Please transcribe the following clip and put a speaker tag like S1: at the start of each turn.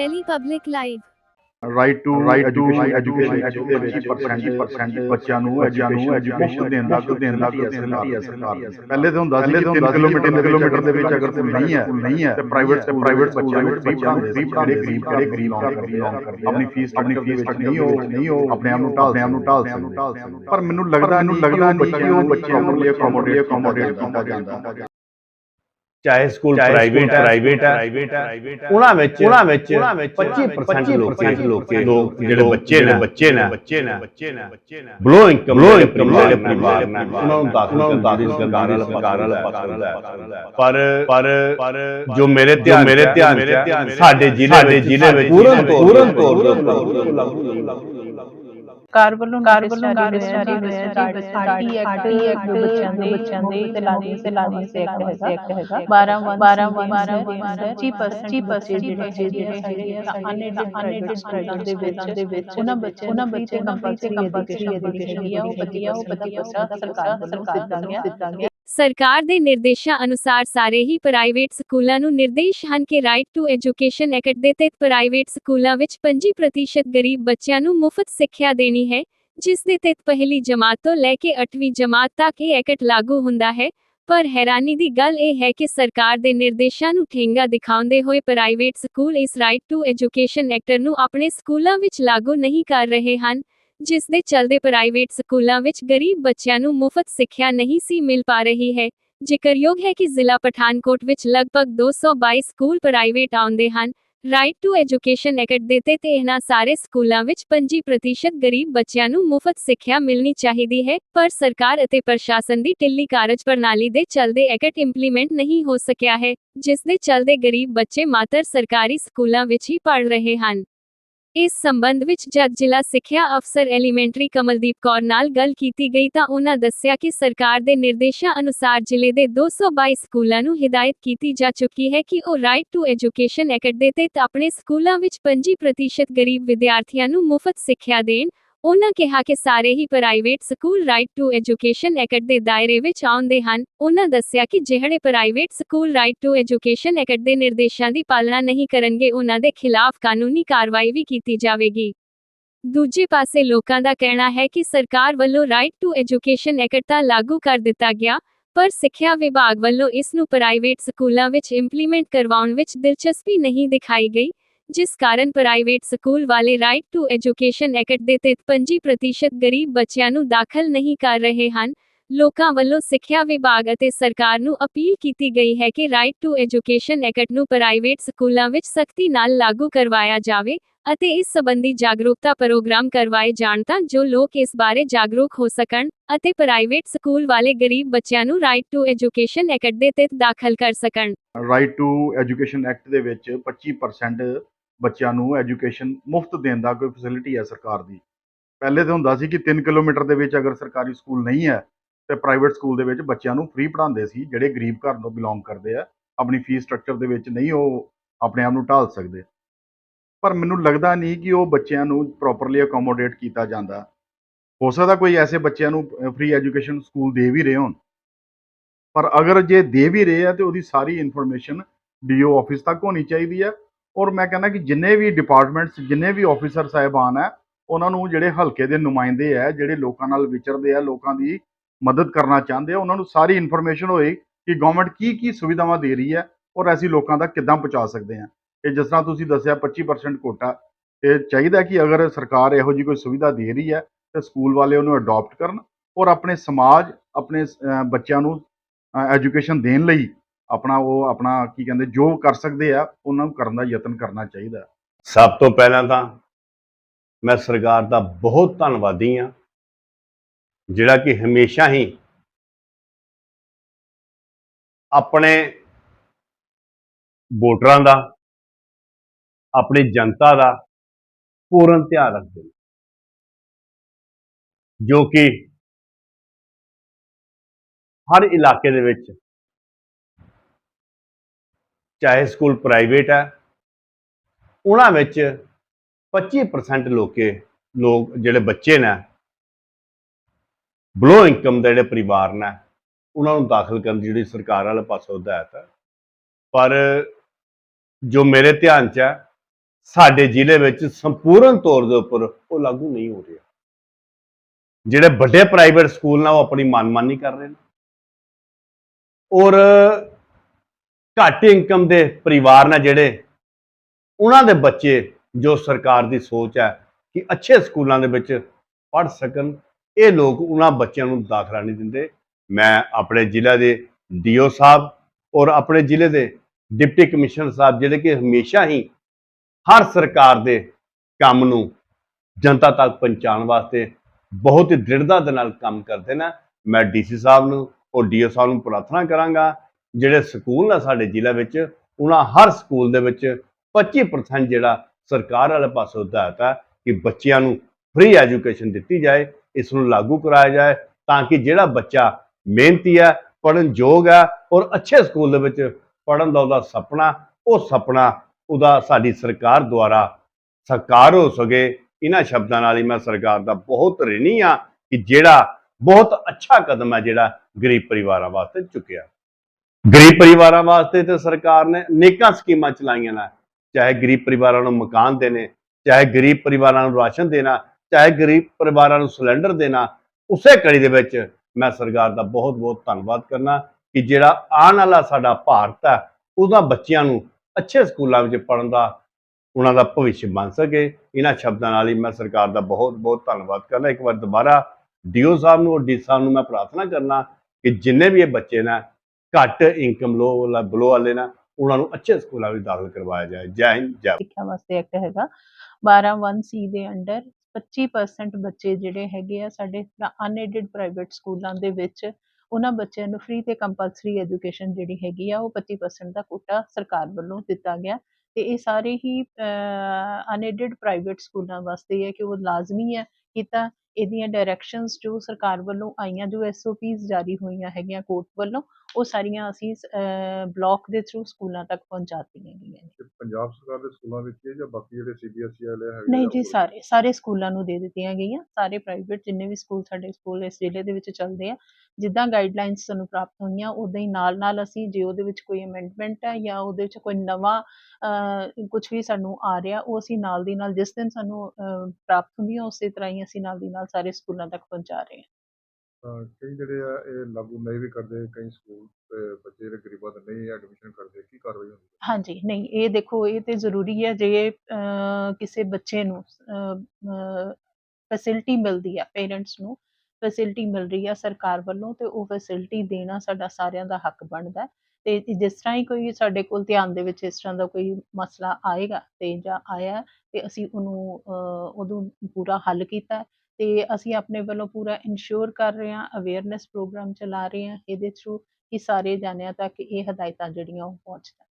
S1: Delhi Public Live.
S2: Right to education education act ਦੇ ਵਿੱਚ 25% ਬੱਚਿਆਂ ਨੂੰ ਬੱਚਿਆਂ ਨੂੰ ਐਜੂਕੇਸ਼ਨ ਦੇਣ ਦਾ ਦੇਣ ਦਾ ਸਰਕਾਰ। ਪਹਿਲੇ ਤਾਂ ਹੁੰਦਾ ਸੀ ਕਿ 3 ਕਿਲੋਮੀਟਰ ਕਿਲੋਮੀਟਰ ਦੇ ਵਿੱਚ ਅਗਰ ਕੋਈ ਨਹੀਂ ਹੈ। ਨਹੀਂ ਹੈ। ਤੇ ਪ੍ਰਾਈਵੇਟ ਤੇ ਪ੍ਰਾਈਵੇਟ ਬੱਚਿਆਂ ਨੂੰ ਫ੍ਰੀ ਪੜ੍ਹਾਉਂਦੇ ਸੀ ਜਿਹੜੇ ਗਰੀਬ ਜਿਹੜੇ ਗਰੀਬ ਕਰਦੇ ਆਪਣੀ ਫੀਸ ਆਪਣੀ ਫੀਸ ਨਹੀਂ ਉਹ ਨਹੀਂ ਉਹ ਆਪਣੇ ਆਪ ਨੂੰ ਢਾਲ ਆਪਣੇ ਆਪ ਨੂੰ ਢਾਲ ਸਕਦੇ ਪਰ ਮੈਨੂੰ ਲੱਗਦਾ ਮੈਨੂੰ ਲੱਗਦਾ ਬੱਚੇ ਉਹ ਬੱਚਿਆਂ ਨੂੰ ਲਈ ਅਕੋਮੋਡੇਟ ਅਕੋਮੋਡੇਟ ਕੀਤਾ ਜਾਂਦਾ।
S3: ਚਾਹੇ ਸਕੂਲ ਪ੍ਰਾਈਵੇਟ ਪ੍ਰਾਈਵੇਟ ਹੈ ਉਹਨਾਂ ਵਿੱਚ ਉਹਨਾਂ ਵਿੱਚ 25% ਲੋਕੀ ਲੋਕੀ ਜਿਹੜੇ ਬੱਚੇ ਨੇ ਬੱਚੇ ਨੇ ਬੱਚੇ ਨੇ ਬਲੋ ਇਨਕਮ ਬਲੋ ਇਨਕਮ ਦੇ ਪਰਿਵਾਰ ਨੇ ਉਹਨਾਂ ਨੂੰ ਦਾਖਲ ਕਰਨ ਦੀ ਸਰਕਾਰ ਵਾਲਾ ਸਰਕਾਰ ਵਾਲਾ ਪਰ ਪਰ ਪਰ ਜੋ ਮੇਰੇ ਧਿਆਨ ਮੇਰੇ ਧਿਆਨ ਸਾਡੇ ਜ਼ਿਲ੍ਹੇ ਸਾਡੇ ਜ਼ਿਲ੍ਹੇ ਵਿੱਚ ਪੂਰਨ ਪੂਰਨ ਤੌਰ ਤੇ ਲਾਗੂ ਨਹੀਂ
S4: ਕਾਰ ਵੱਲੋਂ ਕਾਰ ਵੱਲੋਂ ਕਾਰ ਹੋਇਆ ਸਾਡੀ ਐਕਟ ਜੋ ਬੱਚਿਆਂ ਦੇ ਬੱਚਿਆਂ ਦੇ ਤੇ ਲਾਜ਼ਮੀ ਤੇ ਲਾਜ਼ਮੀ ਸੇ ਐਕਟ ਹੈਗਾ 12 12 12 25% ਬੱਚੇ ਜਿਹੜੇ ਜਿਹੜੇ ਹੈਗੇ ਅਨਐਡਿਡ ਸਟੂਡੈਂਟ ਦੇ ਵਿੱਚ ਦੇ ਵਿੱਚ ਉਹਨਾਂ ਬੱਚੇ ਉਹਨਾਂ ਬੱਚੇ ਕੰਪਲਸਰੀ ਐਜੂਕੇਸ਼ਨ ਜਿਹੜੀ ਆ ਉਹ ਵਧੀਆ ਉਹ ਵਧੀਆ ਸਰਕਾਰ ਵੱਲੋਂ ਦਿੱਤਾ ਗਿਆ ਦਿੱਤਾ ਗਿਆ
S1: ਸਰਕਾਰ ਦੇ ਨਿਰਦੇਸ਼ਾਂ ਅਨੁਸਾਰ ਸਾਰੇ ਹੀ ਪ੍ਰਾਈਵੇਟ ਸਕੂਲਾਂ ਨੂੰ ਨਿਰਦੇਸ਼ ਹਨ ਕਿ ਰਾਈਟ ਟੂ ਐਜੂਕੇਸ਼ਨ ਐਕਟ ਦੇ ਤਹਿਤ ਪ੍ਰਾਈਵੇਟ ਸਕੂਲਾਂ ਵਿੱਚ 25% ਗਰੀਬ ਬੱਚਿਆਂ ਨੂੰ ਮੁਫਤ ਸਿੱਖਿਆ ਦੇਣੀ ਹੈ, ਜਿਸ ਦੇ ਤਹਿਤ ਪਹਿਲੀ ਜਮਾਤ ਤੋਂ ਲੈ ਕੇ 8ਵੀਂ ਜਮਾਤ ਤੱਕ ਇਹ ਐਕਟ ਲਾਗੂ ਹੁੰਦਾ ਹੈ। ਪਰ ਹੈਰਾਨੀ ਦੀ ਗੱਲ ਇਹ ਹੈ ਕਿ ਸਰਕਾਰ ਦੇ ਨਿਰਦੇਸ਼ਾਂ ਨੂੰ ਠੇਂਗਾ ਦਿਖਾਉਂਦੇ ਹੋਏ ਪ੍ਰਾਈਵੇਟ ਸਕੂਲ ਇਸ ਰਾਈਟ ਟੂ ਐਜੂਕੇਸ਼ਨ ਐਕਟ ਨੂੰ ਆਪਣੇ ਸਕੂਲਾਂ ਵਿੱਚ ਲਾਗੂ ਨਹੀਂ ਕਰ ਰਹੇ ਹਨ। ਜਿਸ ਦੇ ਚਲਦੇ ਪ੍ਰਾਈਵੇਟ ਸਕੂਲਾਂ ਵਿੱਚ ਗਰੀਬ ਬੱਚਿਆਂ ਨੂੰ ਮੁਫਤ ਸਿੱਖਿਆ ਨਹੀਂ ਸੀ ਮਿਲ ਪਾ ਰਹੀ ਹੈ। ਜ਼ਿਕਰਯੋਗ ਹੈ ਕਿ ਜ਼ਿਲ੍ਹਾ ਪਠਾਨਕੋਟ ਵਿੱਚ ਲਗਭਗ 222 ਸਕੂਲ ਪ੍ਰਾਈਵੇਟ ਆਉਂਦੇ ਹਨ। ਰਾਈਟ ਟੂ ਐਜੂਕੇਸ਼ਨ ਐਕਟ ਦੇ ਤਹਿਤ ਇਹਨਾਂ ਸਾਰੇ ਸਕੂਲਾਂ ਵਿੱਚ 25% ਗਰੀਬ ਬੱਚਿਆਂ ਨੂੰ ਮੁਫਤ ਸਿੱਖਿਆ ਮਿਲਣੀ ਚਾਹੀਦੀ ਹੈ, ਪਰ ਸਰਕਾਰ ਅਤੇ ਪ੍ਰਸ਼ਾਸਨ ਦੀ ਢਿੱਲੀ ਕਾਰਜ ਪ੍ਰਣਾਲੀ ਦੇ ਚਲਦੇ ਐਕਟ ਇੰਪਲੀਮੈਂਟ ਨਹੀਂ ਹੋ ਸਕਿਆ ਹੈ ਜਿਸ ਦੇ ਚਲਦੇ ਗਰੀਬ ਬੱਚੇ ਮਾਤਰ ਸਰਕਾਰੀ ਸਕੂਲਾਂ ਵਿੱਚ ਹੀ ਪੜ੍ਹ ਰਹੇ ਹਨ। ਇਸ ਸੰਬੰਧ ਵਿੱਚ ਜਦ ਜ਼ਿਲ੍ਹਾ ਸਿੱਖਿਆ ਅਫਸਰ ਐਲੀਮੈਂਟਰੀ ਕਮਲਦੀਪ ਕੌਰ ਨਾਲ ਗੱਲ ਕੀਤੀ ਗਈ ਤਾਂ ਉਹਨਾਂ ਦੱਸਿਆ ਕਿ ਸਰਕਾਰ ਦੇ ਨਿਰਦੇਸ਼ਾਂ ਅਨੁਸਾਰ ਜ਼ਿਲ੍ਹੇ ਦੇ 222 ਸਕੂਲਾਂ ਨੂੰ ਹਦਾਇਤ ਕੀਤੀ ਜਾ ਚੁੱਕੀ ਹੈ ਕਿ ਉਹ ਰਾਈਟ ਟੂ ਐਜੂਕੇਸ਼ਨ ਐਕਟ ਦੇ ਤਹਿਤ ਆਪਣੇ ਸਕੂਲਾਂ ਵਿੱਚ 25% ਗਰੀਬ ਵਿਦਿਆਰਥੀਆਂ ਨੂੰ ਮੁਫਤ ਸਿੱਖਿਆ ਦੇਣ ਉਹਨਾਂ ਕਿਹਾ ਕਿ ਸਾਰੇ ਹੀ private school right to education act ਦੇ ਦਾਇਰੇ ਵਿੱਚ ਆਉਂਦੇ ਹਨ। ਉਹਨਾਂ ਦੱਸਿਆ ਕਿ ਜਿਹੜੇ private school right to education act ਦੇ ਨਿਰਦੇਸ਼ਾਂ ਦੀ ਪਾਲਣਾ ਨਹੀਂ ਕਰਨਗੇ, ਉਹਨਾਂ ਦੇ ਖਿਲਾਫ ਕਾਨੂੰਨੀ ਕਾਰਵਾਈ ਵੀ ਕੀਤੀ ਜਾਵੇਗੀ। ਦੂਜੇ ਪਾਸੇ ਲੋਕਾਂ ਦਾ ਕਹਿਣਾ ਹੈ ਕਿ ਸਰਕਾਰ ਵੱਲੋਂ ਰਾਈਟ ਟੂ ਐਜੂਕੇਸ਼ਨ ਐਕਟ ਤਾਂ ਲਾਗੂ ਕਰ ਦਿੱਤਾ ਗਿਆ, ਪਰ ਸਿੱਖਿਆ ਵਿਭਾਗ ਵੱਲੋਂ ਇਸ ਨੂੰ ਪ੍ਰਾਈਵੇਟ ਸਕੂਲਾਂ ਵਿੱਚ ਇੰਪਲੀਮੈਂਟ ਕਰਵਾਉਣ ਵਿੱਚ ਦਿਲਚਸਪੀ ਨਹੀਂ ਦਿਖਾਈ ਗਈ। ਜਿਸ ਕਾਰਨ ਪ੍ਰਾਈਵੇਟ ਸਕੂਲ ਵਾਲੇ ਰਾਈਟ ਟੂ ਐਜੂਕੇਸ਼ਨ ਐਕਟ ਦੇ ਤਹਿਤ 25% ਗਰੀਬ ਬੱਚਿਆਂ ਨੂੰ ਦਾਖਲ ਨਹੀਂ ਕਰ ਰਹੇ ਹਨ। ਲੋਕਾਂ ਵੱਲੋਂ ਸਿੱਖਿਆ ਵਿਭਾਗ ਅਤੇ ਸਰਕਾਰ ਨੂੰ ਅਪੀਲ ਕੀਤੀ ਗਈ ਹੈ ਕਿ ਰਾਈਟ ਟੂ ਐਜੂਕੇਸ਼ਨ ਐਕਟ ਨੂੰ ਪ੍ਰਾਈਵੇਟ ਸਕੂਲਾਂ ਵਿੱਚ ਸਖਤੀ ਨਾਲ ਲਾਗੂ ਕਰਵਾਇਆ ਜਾਵੇ ਅਤੇ ਇਸ ਸੰਬੰਧੀ ਜਾਗਰੂਕਤਾ ਪ੍ਰੋਗਰਾਮ ਕਰਵਾਏ ਜਾਣ ਤਾਂ ਜੋ ਲੋਕ ਇਸ ਬਾਰੇ ਜਾਗਰੂਕ ਹੋ ਸਕਣ ਅਤੇ ਪ੍ਰਾਈਵੇਟ ਸਕੂਲ ਵਾਲੇ ਗਰੀਬ ਬੱਚਿਆਂ ਨੂੰ ਰਾਈਟ ਟੂ ਐਜੂਕੇਸ਼ਨ ਐਕਟ ਦੇ ਤਹਿਤ ਦਾਖਲ ਕਰ ਸਕਣ।
S2: ਰਾਈਟ ਟੂ ਐਜੂਕੇਸ਼ਨ ਐਕਟ ਦੇ ਵਿੱਚ 25% ਬੱਚਿਆਂ ਨੂੰ ਐਜੂਕੇਸ਼ਨ ਮੁਫਤ ਦੇਣ ਦਾ ਕੋਈ ਫੈਸਿਲਿਟੀ ਹੈ ਸਰਕਾਰ ਦੀ। ਪਹਿਲੇ ਤਾਂ ਹੁੰਦਾ ਸੀ ਕਿ 3 ਕਿਲੋਮੀਟਰ ਦੇ ਵਿੱਚ ਅਗਰ ਸਰਕਾਰੀ ਸਕੂਲ ਨਹੀਂ ਹੈ, ਤੇ ਪ੍ਰਾਈਵੇਟ ਸਕੂਲ ਦੇ ਵਿੱਚ ਬੱਚਿਆਂ ਨੂੰ ਫ੍ਰੀ ਪੜ੍ਹਾਉਂਦੇ ਸੀ, ਜਿਹੜੇ ਗਰੀਬ ਘਰ ਤੋਂ ਬਿਲੋਂਗ ਕਰਦੇ ਆ, ਆਪਣੀ ਫੀਸ ਸਟਰਕਚਰ ਦੇ ਵਿੱਚ ਨਹੀਂ ਉਹ ਆਪਣੇ ਆਪ ਨੂੰ ਢਾਲ ਸਕਦੇ। ਪਰ ਮੈਨੂੰ ਲੱਗਦਾ ਨਹੀਂ ਕਿ ਉਹ ਬੱਚਿਆਂ ਨੂੰ ਪ੍ਰੋਪਰਲੀ ਅਕੋਮੋਡੇਟ ਕੀਤਾ ਜਾਂਦਾ। ਹੋ ਸਕਦਾ ਕੋਈ ਐਸੇ ਬੱਚਿਆਂ ਨੂੰ ਫ੍ਰੀ ਐਜੂਕੇਸ਼ਨ ਸਕੂਲ ਦੇ ਵੀ ਰਹੇ ਹੋਣ। ਪਰ ਅਗਰ ਜੇ ਦੇ ਵੀ ਰਹੇ ਆ, ਤੇ ਉਹਦੀ ਸਾਰੀ ਇਨਫੋਰਮੇਸ਼ਨ ਡੀਓ ਆਫਿਸ ਤੱਕ ਹੋਣੀ ਚਾਹੀਦੀ ਹੈ ਔਰ ਮੈਂ ਕਹਿੰਦਾ ਕਿ ਜਿੰਨੇ ਵੀ ਡਿਪਾਰਟਮੈਂਟਸ ਜਿੰਨੇ ਵੀ ਆਫੀਸਰ ਸਾਹਿਬਾਨ ਹੈ, ਉਹਨਾਂ ਨੂੰ ਜਿਹੜੇ ਹਲਕੇ ਦੇ ਨੁਮਾਇੰਦੇ ਆ ਜਿਹੜੇ ਲੋਕਾਂ ਨਾਲ ਵਿਚਰਦੇ ਆ ਲੋਕਾਂ ਦੀ ਮਦਦ ਕਰਨਾ ਚਾਹੁੰਦੇ ਆ ਉਹਨਾਂ ਨੂੰ ਸਾਰੀ ਇਨਫੋਰਮੇਸ਼ਨ ਹੋਏ ਕਿ ਗਵਰਨਮੈਂਟ ਕੀ ਕੀ ਸੁਵਿਧਾਵਾਂ ਦੇ ਰਹੀ ਹੈ ਔਰ ਅਸੀਂ ਲੋਕਾਂ ਤੱਕ ਕਿੱਦਾਂ ਪਹੁੰਚਾ ਸਕਦੇ ਆ ਇਹ ਜਿਸ ਤਰ੍ਹਾਂ ਤੁਸੀਂ ਦੱਸਿਆ 25% ਕੋਟਾ ਇਹ ਚਾਹੀਦਾ ਕਿ ਅਗਰ ਸਰਕਾਰ ਇਹੋ ਜਿਹੀ ਕੋਈ ਸੁਵਿਧਾ ਦੇ ਰਹੀ ਹੈ ਤੇ ਸਕੂਲ ਵਾਲੇ ਉਹਨੂੰ ਅਡਾਪਟ ਕਰਨ ਔਰ ਆਪਣੇ ਸਮਾਜ, ਆਪਣੇ ਬੱਚਿਆਂ ਨੂੰ ਐਜੂਕੇਸ਼ਨ ਦੇਣ ਲਈ ਆਪਣਾ ਉਹ ਆਪਣਾ ਕੀ ਕਹਿੰਦੇ, ਜੋ ਕਰ ਸਕਦੇ ਆ, ਉਹਨਾਂ ਨੂੰ ਕਰਨ ਦਾ ਯਤਨ ਕਰਨਾ ਚਾਹੀਦਾ
S3: ਸਭ ਤੋਂ ਪਹਿਲਾਂ ਤਾਂ ਮੈਂ ਸਰਕਾਰ ਦਾ ਬਹੁਤ ਧੰਨਵਾਦੀ ਹਾਂ, ਜਿਹੜਾ ਕਿ ਹਮੇਸ਼ਾ ਹੀ ਆਪਣੇ ਵੋਟਰਾਂ ਦਾ, ਆਪਣੀ ਜਨਤਾ ਦਾ ਪੂਰਨ ਧਿਆਨ ਰੱਖਦੇ ਨੇ। ਜੋ ਕਿ ਹਰ ਇਲਾਕੇ ਦੇ ਵਿੱਚ ਚਾਹੇ ਸਕੂਲ ਪ੍ਰਾਈਵੇਟ ਹੈ ਉਹਨਾਂ ਵਿੱਚ 25% ਲੋਕੇ ਲੋਕ ਜਿਹੜੇ ਬੱਚੇ ਨੇ ਬਲੋ ਇਨਕਮ ਦੇ ਜਿਹੜੇ ਪਰਿਵਾਰ ਨੇ, ਉਹਨਾਂ ਨੂੰ ਦਾਖਲ ਕਰਨ ਦੀ ਜਿਹੜੀ ਸਰਕਾਰ ਵਾਲੇ ਪਾਸੋਂ ਹਦਾਇਤ ਹੈ ਪਰ ਜੋ ਮੇਰੇ ਧਿਆਨ 'ਚ ਹੈ ਸਾਡੇ ਜ਼ਿਲ੍ਹੇ ਵਿੱਚ ਸੰਪੂਰਨ ਤੌਰ ਦੇ ਉੱਪਰ ਉਹ ਲਾਗੂ ਨਹੀਂ ਹੋ ਰਿਹਾ। ਜਿਹੜੇ ਵੱਡੇ ਪ੍ਰਾਈਵੇਟ ਸਕੂਲ ਨੇ, ਉਹ ਆਪਣੀ ਮਨਮਾਨੀ ਕਰ ਰਹੇ ਨੇ। ਔਰ ਘੱਟ ਇਨਕਮ ਦੇ ਪਰਿਵਾਰ ਨੇ ਜਿਹੜੇ ਉਹਨਾਂ ਦੇ ਬੱਚੇ, ਜੋ ਸਰਕਾਰ ਦੀ ਸੋਚ ਹੈ ਕਿ ਅੱਛੇ ਸਕੂਲਾਂ ਦੇ ਵਿੱਚ ਪੜ੍ਹ ਸਕਣ, ਇਹ ਲੋਕ ਉਹਨਾਂ ਬੱਚਿਆਂ ਨੂੰ ਦਾਖਲਾ ਨਹੀਂ ਦਿੰਦੇ। ਮੈਂ ਆਪਣੇ ਜ਼ਿਲ੍ਹਾ ਦੇ ਡੀਓ ਸਾਹਿਬ ਔਰ ਆਪਣੇ ਜ਼ਿਲ੍ਹੇ ਦੇ ਡਿਪਟੀ ਕਮਿਸ਼ਨਰ ਸਾਹਿਬ, ਜਿਹੜੇ ਕਿ ਹਮੇਸ਼ਾ ਹੀ ਹਰ ਸਰਕਾਰ ਦੇ ਕੰਮ ਨੂੰ ਜਨਤਾ ਤੱਕ ਪਹੁੰਚਾਉਣ ਵਾਸਤੇ ਬਹੁਤ ਹੀ ਦ੍ਰਿੜਤਾ ਦੇ ਨਾਲ ਕੰਮ ਕਰਦੇ ਨੇ। ਮੈਂ ਡੀਸੀ ਸਾਹਿਬ ਨੂੰ ਔਰ ਡੀਓ ਸਾਹਿਬ ਨੂੰ ਪ੍ਰਾਰਥਨਾ ਕਰਾਂਗਾ ਜਿਹੜੇ ਸਕੂਲ ਨੇ ਸਾਡੇ ਜ਼ਿਲ੍ਹੇ ਵਿੱਚ, ਉਹਨਾਂ ਹਰ ਸਕੂਲ ਦੇ ਵਿੱਚ 25% ਜਿਹੜਾ ਸਰਕਾਰ ਵਾਲੇ ਪਾਸੋਂ ਹਦਾਇਤ ਹੈ ਕਿ ਬੱਚਿਆਂ ਨੂੰ ਫ੍ਰੀ ਐਜੂਕੇਸ਼ਨ ਦਿੱਤੀ ਜਾਏ ਇਸ ਨੂੰ ਲਾਗੂ ਕਰਾਇਆ ਜਾਏ ਤਾਂ ਕਿ ਜਿਹੜਾ ਬੱਚਾ ਮਿਹਨਤੀ ਹੈ ਪੜਨ ਯੋਗ ਹੈ ਔਰ ਅੱਛੇ ਸਕੂਲ ਦੇ ਵਿੱਚ ਪੜਨ ਦਾ ਉਹਦਾ ਸੁਪਨਾ, ਉਹ ਸੁਪਨਾ ਉਹਦਾ ਸਾਡੀ ਸਰਕਾਰ ਦੁਆਰਾ ਸਾਕਾਰ ਹੋ ਸਕੇ। ਇਹਨਾਂ ਸ਼ਬਦਾਂ ਨਾਲ ਹੀ ਮੈਂ ਸਰਕਾਰ ਦਾ ਬਹੁਤ ਰਿਣੀ ਆ ਕਿ ਜਿਹੜਾ ਬਹੁਤ ਅੱਛਾ ਕਦਮ ਹੈ ਜਿਹੜਾ ਗਰੀਬ ਪਰਿਵਾਰਾਂ ਵਾਸਤੇ ਚੁੱਕਿਆ। ਗਰੀਬ ਪਰਿਵਾਰਾਂ ਵਾਸਤੇ ਤੇ ਸਰਕਾਰ ਨੇ ਨੇਕਾਂ ਸਕੀਮਾਂ ਚਲਾਈਆਂ ਨੇ। ਚਾਹੇ ਗਰੀਬ ਪਰਿਵਾਰਾਂ ਨੂੰ ਮਕਾਨ ਦੇਣੇ, ਚਾਹੇ ਗਰੀਬ ਪਰਿਵਾਰਾਂ ਨੂੰ ਰਾਸ਼ਨ ਦੇਣਾ, ਚਾਹੇ ਗਰੀਬ ਪਰਿਵਾਰਾਂ ਨੂੰ ਸਿਲੰਡਰ ਦੇਣਾ, ਉਸੇ ਕੜੀ ਦੇ ਵਿੱਚ ਮੈਂ ਸਰਕਾਰ ਦਾ ਬਹੁਤ ਬਹੁਤ ਧੰਨਵਾਦ ਕਰਨਾ ਕਿ ਜਿਹੜਾ ਆਉਣ ਵਾਲਾ ਸਾਡਾ ਭਾਰਤ ਹੈ, ਉਹਦਾ ਬੱਚਿਆਂ ਨੂੰ ਅੱਛੇ ਸਕੂਲਾਂ ਵਿੱਚ ਪੜਨ ਦਾ ਉਹਨਾਂ ਦਾ ਭਵਿੱਖ ਬਣ ਸਕੇ। ਇਹਨਾਂ ਸ਼ਬਦਾਂ ਨਾਲ ਹੀ ਮੈਂ ਸਰਕਾਰ ਦਾ ਬਹੁਤ ਬਹੁਤ ਧੰਨਵਾਦ ਕਰਨਾ। ਇੱਕ ਵਾਰ ਦੁਬਾਰਾ ਡੀਓ ਸਾਹਿਬ ਨੂੰ ਔਰ ਡੀ ਸਾਹਿਬ ਨੂੰ ਮੈਂ ਪ੍ਰਾਰਥਨਾ ਕਰਨਾ ਕਿ ਜਿੰਨੇ ਵੀ ਇਹ ਬੱਚੇ ਨੇ ਘੱਟ ਇਨਕਮ ਲੋ ਵਾਲਾ ਬਲੋ ਵਾਲੇ ਨਾ ਉਹਨਾਂ ਨੂੰ ਅੱਛੇ ਸਕੂਲਾਂ ਵਿੱਚ ਦਾਖਲ ਕਰਵਾਇਆ ਜਾਏ। ਜੈ ਹਿੰਦ, ਜੈ
S4: ਸਿੱਖਿਆ ਵਾਸਤੇ ਐਕਟ ਹੈਗਾ। 121 ਸੀ ਦੇ ਅੰਡਰ 25% ਬੱਚੇ ਜਿਹੜੇ ਹੈਗੇ ਆ ਸਾਡੇ ਅਨਐਡਡ ਪ੍ਰਾਈਵੇਟ ਸਕੂਲਾਂ ਦੇ ਵਿੱਚ, ਉਹਨਾਂ ਬੱਚਿਆਂ ਨੂੰ ਫ੍ਰੀ ਤੇ ਕੰਪਲਸਰੀ ਐਜੂਕੇਸ਼ਨ ਜਿਹੜੀ ਹੈਗੀ ਆ, ਉਹ 25% ਦਾ ਕੋਟਾ ਸਰਕਾਰ ਵੱਲੋਂ ਦਿੱਤਾ ਗਿਆ। ਤੇ ਇਹ ਸਾਰੇ ਹੀ ਅਨਐਡਡ ਪ੍ਰਾਈਵੇਟ ਸਕੂਲਾਂ ਵਾਸਤੇ ਹੈ ਕਿ ਉਹ ਲਾਜ਼ਮੀ ਹੈ ਕਿ ਇਹਦੀਆਂ ਡਾਇਰੈਕਸ਼ਨਸ ਜੋ ਸਰਕਾਰ ਵੱਲੋਂ ਆਈਆਂ, ਜੋ ਐਸਓਪੀਸ ਜਾਰੀ ਹੋਈਆਂ ਹੈਗੀਆਂ ਕੋਰਟ ਵੱਲੋਂ ਉਹ ਸਾਰੀਆਂ ਅਸੀਂ ਬਲਾਕ ਦੇ ਥਰੂ ਸਕੂਲਾਂ ਤੱਕ ਪਹੁੰਚਾਤੀਆਂ ਗਈਆਂ ਨੇ
S5: ਤੇ ਪੰਜਾਬ ਸਰਕਾਰ ਦੇ ਸਕੂਲਾਂ ਵਿੱਚ ਹੀ ਹੈ ਜਾਂ ਬਾਕੀ ਜਿਹੜੇ ਸੀਬੀਐਸਈ ਵਾਲੇ ਹੈਗੇ
S4: ਨਹੀਂ ਜੀ ਸਾਰੇ ਸਾਰੇ ਸਕੂਲਾਂ ਨੂੰ ਦੇ ਦਿੱਤੀਆਂ ਗਈਆਂ। ਸਾਰੇ ਪ੍ਰਾਈਵੇਟ ਜਿੰਨੇ ਵੀ ਸਕੂਲ ਸਾਡੇ ਸਕੂਲ ਇਸ ਜ਼ਿਲ੍ਹੇ ਦੇ ਵਿੱਚ ਚੱਲਦੇ ਆ ਜਿੱਦਾਂ ਗਾਈਡਲਾਈਨਸ ਸਾਨੂੰ ਪ੍ਰਾਪਤ ਹੋਈਆਂ ਉਦਾਂ ਹੀ ਨਾਲ ਨਾਲ ਅਸੀਂ ਜੇ ਉਹਦੇ ਵਿੱਚ ਕੋਈ ਅਮੈਂਡਮੈਂਟ ਹੈ ਜਾਂ ਉਹਦੇ ਵਿੱਚ ਕੋਈ ਨਵਾਂ ਕੁਝ ਵੀ ਸਾਨੂੰ ਆ ਰਿਹਾ ਉਹ ਅਸੀਂ ਨਾਲ ਦੀ ਨਾਲ ਜਿਸ ਦਿਨ ਸਾਨੂੰ ਪ੍ਰਾਪਤ ਹੁੰਦੀਆਂ ਉਸੇ ਤਰ੍ਹਾਂ ਹੀ ਅਸੀਂ ਨਾਲ ਦੀ ਨਾਲ ਸਾਰੇ ਸਕੂਲਾਂ ਤੱਕ ਪਹੁੰਚਾ ਰਹੇ ਹਾਂ।
S5: ਤਾਂ ਕਈ ਜਿਹੜੇ ਆ ਇਹ ਲਾਗੂ ਨਹੀਂ ਵੀ ਕਰਦੇ ਕਈ ਸਕੂਲ ਤੇ ਬੱਚੇ ਜਿਹੜੇ ਗਰੀਬਾਂ ਦੇ ਨਹੀਂ ਐਡਮਿਸ਼ਨ ਕਰਦੇ ਕੀ ਕਾਰਵਾਈ ਹੁੰਦੀ ਹੈ?
S4: ਹਾਂਜੀ ਨਹੀਂ ਇਹ ਦੇਖੋ ਇਹ ਤੇ ਜ਼ਰੂਰੀ ਹੈ ਜੇ ਅਹ, ਕਿਸੇ ਬੱਚੇ ਨੂੰ ਫੈਸਿਲਿਟੀ ਮਿਲਦੀ ਹੈ ਪੇਰੈਂਟਸ ਨੂੰ ਫੈਸਿਲਿਟੀ ਮਿਲ ਰਹੀ ਹੈ ਸਰਕਾਰ ਵੱਲੋਂ ਤੇ ਉਹ ਫੈਸਿਲਿਟੀ ਦੇਣਾ ਸਾਡਾ ਸਾਰਿਆਂ ਦਾ ਹੱਕ ਬਣਦਾ ਹੈ। ਤੇ ਜਿਸ ਤਰ੍ਹਾਂ ਹੀ ਕੋਈ ਸਾਡੇ ਕੋਲ ਧਿਆਨ ਦੇ ਵਿੱਚ ਇਸ ਤਰ੍ਹਾਂ ਦਾ ਕੋਈ ਮਸਲਾ ਆਏਗਾ ਤੇ ਜਾਂ ਆਇਆ ਤੇ ਅਸੀਂ ਉਹਨੂੰ ਅਹ, ਉਦੋਂ ਪੂਰਾ ਹੱਲ ਕੀਤਾ ਹੈ। ਤੇ ਅਸੀਂ ਆਪਣੇ ਵੱਲੋਂ ਪੂਰਾ ਇਨਸ਼ੋਰ ਕਰ ਰਹੇ ਹਾਂ ਅਵੇਅਰਨੈਸ ਪ੍ਰੋਗਰਾਮ ਚਲਾ ਰਹੇ ਹਾਂ, ਇਹਦੇ ਥਰੂ ਕਿ ਸਾਰੇ ਜਾਣਿਆਂ ਤੱਕ ਇਹ ਹਦਾਇਤਾਂ ਜਿਹੜੀਆਂ ਉਹ ਪਹੁੰਚ ਜਾਣ